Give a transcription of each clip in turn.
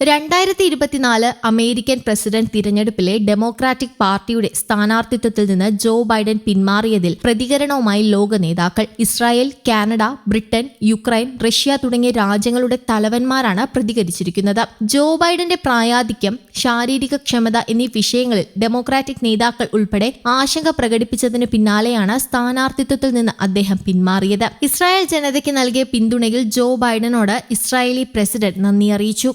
രണ്ടായിരത്തി ഇരുപത്തിനാല് American president തിരഞ്ഞെടുപ്പിലെ ഡെമോക്രാറ്റിക് പാർട്ടിയുടെ സ്ഥാനാർത്ഥിത്വത്തിൽ നിന്ന് ജോ ബൈഡൻ പിന്മാറിയതിൽ പ്രതികരണവുമായി ലോക നേതാക്കൾ. Israel Canada Britain Ukraine Russia തുടങ്ങിയ രാജ്യങ്ങളുടെ തലവന്മാരാണ് പ്രതികരിച്ചിരിക്കുന്നത്. ജോ ബൈഡന്റെ പ്രായാധിക്യം ശാരീരിക ക്ഷമത എന്നീ വിഷയങ്ങളിൽ ഡെമോക്രാറ്റിക് നേതാക്കൾ ഉൾപ്പെടെ ആശങ്ക പ്രകടിപ്പിച്ചതിന് പിന്നാലെയാണ് സ്ഥാനാർത്ഥിത്വത്തിൽ നിന്ന് അദ്ദേഹം പിന്മാറിയത്. ഇസ്രായേൽ ജനതയ്ക്ക് നൽകിയ പിന്തുണയിൽ ജോ ബൈഡനോട് ഇസ്രായേലി പ്രസിഡന്റ് നന്ദി അറിയിച്ചു.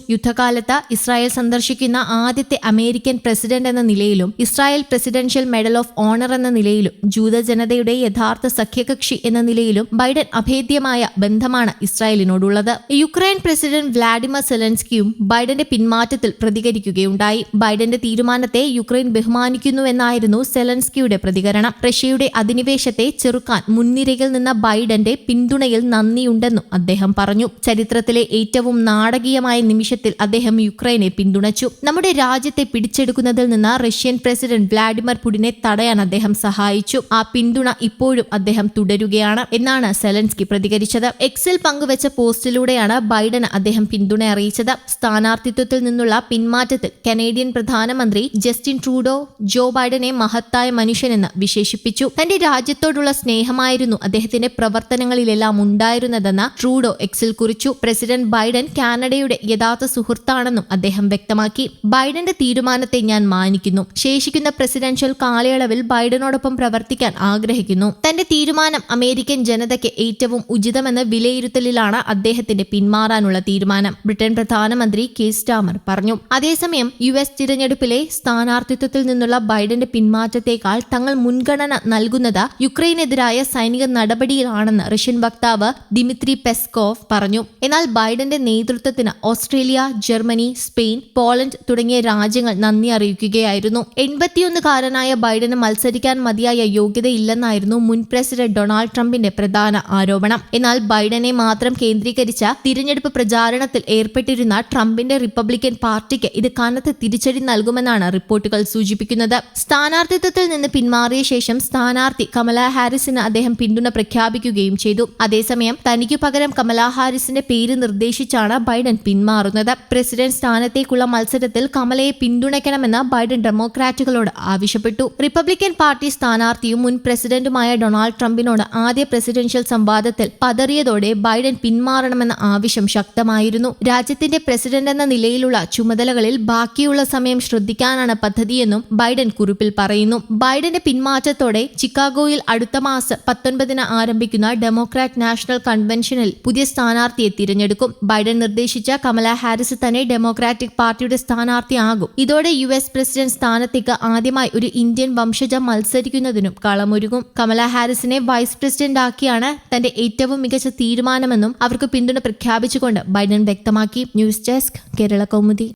യുദ്ധകാലത്ത് ഇസ്രായേൽ സന്ദർശിക്കുന്ന ആദ്യത്തെ അമേരിക്കൻ പ്രസിഡന്റ് എന്ന നിലയിലും Israel presidential medal of honour എന്ന നിലയിലും ജൂത ജനതയുടെ യഥാർത്ഥ സഖ്യകക്ഷി എന്ന നിലയിലും ബൈഡൻ അഭേദ്യമായ ബന്ധമാണ് ഇസ്രായേലിനോടുള്ളത്. യുക്രൈൻ പ്രസിഡന്റ് വ്ളാഡിമർ സെലൻസ്കിയും ബൈഡന്റെ പിന്മാറ്റത്തിൽ പ്രതികരിക്കുകയുണ്ടായി. ബൈഡന്റെ തീരുമാനത്തെ യുക്രൈൻ ബഹുമാനിക്കുന്നുവെന്നായിരുന്നു സെലൻസ്കിയുടെ പ്രതികരണം. റഷ്യയുടെ അധിനിവേശത്തെ ചെറുക്കാൻ മുൻനിരയിൽ നിന്ന ബൈഡന്റെ പിന്തുണയിൽ നന്ദിയുണ്ടെന്നും അദ്ദേഹം പറഞ്ഞു. ചരിത്രത്തിലെ ഏറ്റവും നാടകീയമായ നിമിഷത്തിൽ അദ്ദേഹം യുക്രൈനെ പിന്തുണച്ചു. നമ്മുടെ രാജ്യത്തെ പിടിച്ചെടുക്കുന്നതിൽ നിന്ന് റഷ്യൻ പ്രസിഡന്റ് വ്ളാഡിമിർ പുടിനെ തടയാൻ അദ്ദേഹം സഹായിച്ചു. ആ പിന്തുണ ഇപ്പോഴും അദ്ദേഹം തുടരുകയാണ് എന്നാണ് സെലൻസ്കി പ്രതികരിച്ചത്. എക്സിൽ പങ്കുവച്ച പോസ്റ്റിലൂടെയാണ് ബൈഡന് അദ്ദേഹം പിന്തുണ അറിയിച്ചത്. സ്ഥാനാർത്ഥിത്വത്തിൽ നിന്നുള്ള പിന്മാറ്റത്തിൽ കനേഡിയൻ പ്രധാനമന്ത്രി ജസ്റ്റിൻ ട്രൂഡോ ജോ ബൈഡനെ മഹത്തായ മനുഷ്യനെന്ന് വിശേഷിപ്പിച്ചു. തന്റെ രാജ്യത്തോടുള്ള സ്നേഹമായിരുന്നു അദ്ദേഹത്തിന്റെ പ്രവർത്തനങ്ങളിലെല്ലാം ഉണ്ടായിരുന്നതെന്ന് ട്രൂഡോ എക്സിൽ കുറിച്ചു. പ്രസിഡന്റ് ബൈഡൻ കാനഡയുടെ യഥാർത്ഥ സുഹൃത്താണെന്നും അദ്ദേഹം വ്യക്തമാക്കി. ബൈഡന്റെ തീരുമാനത്തെ ഞാൻ മാനിക്കുന്നു. ശേഷിക്കുന്ന പ്രസിഡൻഷ്യൽ കാലയളവിൽ ബൈഡനോടൊപ്പം പ്രവർത്തിക്കാൻ ആഗ്രഹിക്കുന്നു. തന്റെ തീരുമാനം അമേരിക്കൻ ജനതയ്ക്ക് ഏറ്റവും ഉചിതമെന്ന വിലയിരുത്തലിലാണ് അദ്ദേഹത്തിന്റെ പിന്മാറാനുള്ള തീരുമാനം ബ്രിട്ടൻ പ്രധാനമന്ത്രി കെ. സ്റ്റാമർ പറഞ്ഞു. അതേസമയം യു എസ് തിരഞ്ഞെടുപ്പിലെ സ്ഥാനാർത്ഥിത്വത്തിൽ നിന്നുള്ള ബൈഡന്റെ പിന്മാറ്റത്തേക്കാൾ തങ്ങൾ മുൻഗണന നൽകുന്നത് യുക്രൈനെതിരായ സൈനിക നടപടിയിലാണെന്ന് റഷ്യൻ വക്താവ് ദിമിത്രി പെസ്കോവ് പറഞ്ഞു. എന്നാൽ ബൈഡന്റെ നേതൃത്വത്തിന് ഓസ്ട്രേലിയ ജർമ്മനി സ്പെയിൻ പോളണ്ട് തുടങ്ങിയ രാജ്യങ്ങൾ നന്ദി അറിയിക്കുകയായിരുന്നു. എൺപത്തിയൊന്നുകാരനായ ബൈഡന് മത്സരിക്കാൻ മതിയായ യോഗ്യതയില്ലെന്നായിരുന്നു മുൻ പ്രസിഡന്റ് ഡൊണാൾഡ് ട്രംപിന്റെ പ്രധാന ആരോപണം. എന്നാൽ ബൈഡനെ മാത്രം കേന്ദ്രീകരിച്ച തിരഞ്ഞെടുപ്പ് പ്രചാരണത്തിൽ ഏർപ്പെട്ടിരുന്ന ട്രംപിന്റെ റിപ്പബ്ലിക്കൻ പാർട്ടിക്ക് ഇത് കനത്ത തിരിച്ചടി നൽകുമെന്നാണ് റിപ്പോർട്ടുകൾ സൂചിപ്പിക്കുന്നത്. സ്ഥാനാർത്ഥിത്വത്തിൽ നിന്ന് പിന്മാറിയ ശേഷം സ്ഥാനാർത്ഥി കമല ഹാരിസിന് അദ്ദേഹം പിന്തുണ പ്രഖ്യാപിക്കുകയും ചെയ്തു. അതേസമയം തനിക്കു പകരം കമലാ ഹാരിസിന്റെ പേര് നിർദ്ദേശിച്ചാണ് ബൈഡൻ പിന്മാറുന്നത്. പ്രസിഡന്റ് സ്ഥാനത്തേക്കുള്ള മത്സരത്തിൽ കമലയെ പിന്തുണയ്ക്കണമെന്ന് ബൈഡൻ ഡെമോക്രാറ്റുകളോട് ആവശ്യപ്പെട്ടു. റിപ്പബ്ലിക്കൻ പാർട്ടി സ്ഥാനാർത്ഥിയും മുൻ പ്രസിഡന്റുമായ ഡൊണാൾഡ് ട്രംപിനോട് ആദ്യ പ്രസിഡൻഷ്യൽ സംവാദത്തിൽ പതറിയതോടെ ബൈഡൻ പിന്മാറണമെന്ന ആവശ്യം ശക്തമായിരുന്നു. രാജ്യത്തിന്റെ പ്രസിഡന്റ് എന്ന നിലയിലുള്ള ചുമതലകളിൽ ബാക്കിയുള്ള സമയം ശ്രദ്ധിക്കാനാണ് പദ്ധതിയെന്നും ബൈഡൻ കുറിപ്പിൽ പറയുന്നു. ബൈഡന്റെ പിന്മാറ്റത്തോടെ ചിക്കാഗോയിൽ അടുത്ത മാസം പത്തൊൻപതിന് ആരംഭിക്കുന്ന ഡെമോക്രാറ്റ് നാഷണൽ കൺവെൻഷനിൽ പുതിയ സ്ഥാനാർത്ഥിയെ തിരഞ്ഞെടുക്കും. ബൈഡൻ നിർദ്ദേശിച്ച കമല ഹാരിസ് തന്നെ ഡെമോക്രാറ്റിക് പാർട്ടിയുടെ സ്ഥാനാർത്ഥിയാകും. ഇതോടെ യു എസ് പ്രസിഡന്റ് സ്ഥാനത്തേക്ക് ആദ്യമായി ഒരു ഇന്ത്യൻ വംശജ മത്സരിക്കുന്നതിനും കളമൊരുങ്ങും. കമല ഹാരിസിനെ വൈസ് പ്രസിഡന്റ് ആക്കിയാണ് തന്റെ ഏറ്റവും മികച്ച തീരുമാനമെന്നും അവർക്ക് പിന്തുണ പ്രഖ്യാപിച്ചുകൊണ്ട് ബൈഡൻ വ്യക്തമാക്കി. News desk Kerala Kaumudi.